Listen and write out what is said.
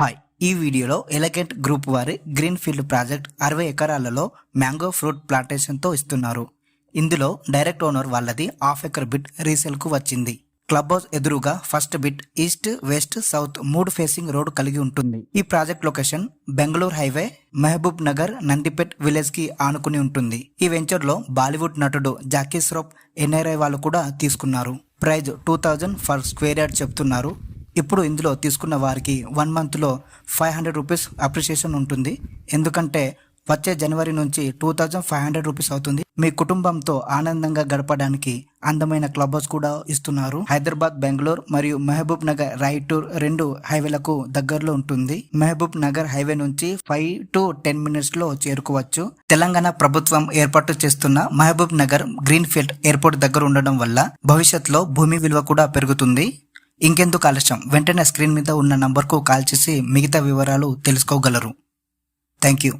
Hi. ఈ వీడియోలో Elegant group వారి గ్రీన్ ఫీల్డ్ ప్రాజెక్ట్ అరవై ఎకరాలలో మ్యాంగో ఫ్రూట్ ప్లాంటేషన్తో ఇస్తున్నారు. ఇందులో డైరెక్ట్ ఓనర్ వాళ్ళది హాఫ్ ఎకర్ బిట్ రీసేల్కు వచ్చింది. క్లబ్ హౌస్ ఎదురుగా first bit east west south మూడు ఫేసింగ్ రోడ్ కలిగి ఉంటుంది. ఈ project location Bengaluru highway Mahbub Nagar Nandipet విలేజ్కి ఆనుకుని ఉంటుంది. ఈ వెంచర్లో బాలీవుడ్ నటుడు జాకీ శ్రోప్ ఎన్ఆర్ఐ వాళ్ళు కూడా తీసుకున్నారు. Price two thousand per square yard చెప్తున్నారు. ఇప్పుడు ఇందులో తీసుకున్న వారికి వన్ మంత్లో ఫైవ్ హండ్రెడ్ రూపీస్ అప్రిషియేషన్ ఉంటుంది. ఎందుకంటే వచ్చే జనవరి నుంచి two thousand five hundred rupees అవుతుంది. మీ కుటుంబంతో ఆనందంగా గడపడానికి అందమైన క్లబ్ హౌస్ కూడా ఇస్తున్నారు. హైదరాబాద్ బెంగళూరు మరియు మహబూబ్ నగర్ రైటూర్ రెండు హైవేలకు దగ్గరలో ఉంటుంది. మహబూబ్ నగర్ హైవే నుంచి ఫైవ్ టు టెన్ మినిట్స్లో చేరుకోవచ్చు. తెలంగాణ ప్రభుత్వం ఏర్పాటు చేస్తున్న Mahabub Nagar green field airport దగ్గర ఉండడం వల్ల భవిష్యత్తులో భూమి విలువ కూడా పెరుగుతుంది. ఇంకెందుకు ఆలస్యం? వెంటనే స్క్రీన్ మీద ఉన్న నంబర్కు కాల్ చేసి మిగతా వివరాలు తెలుసుకోగలరు. Thank you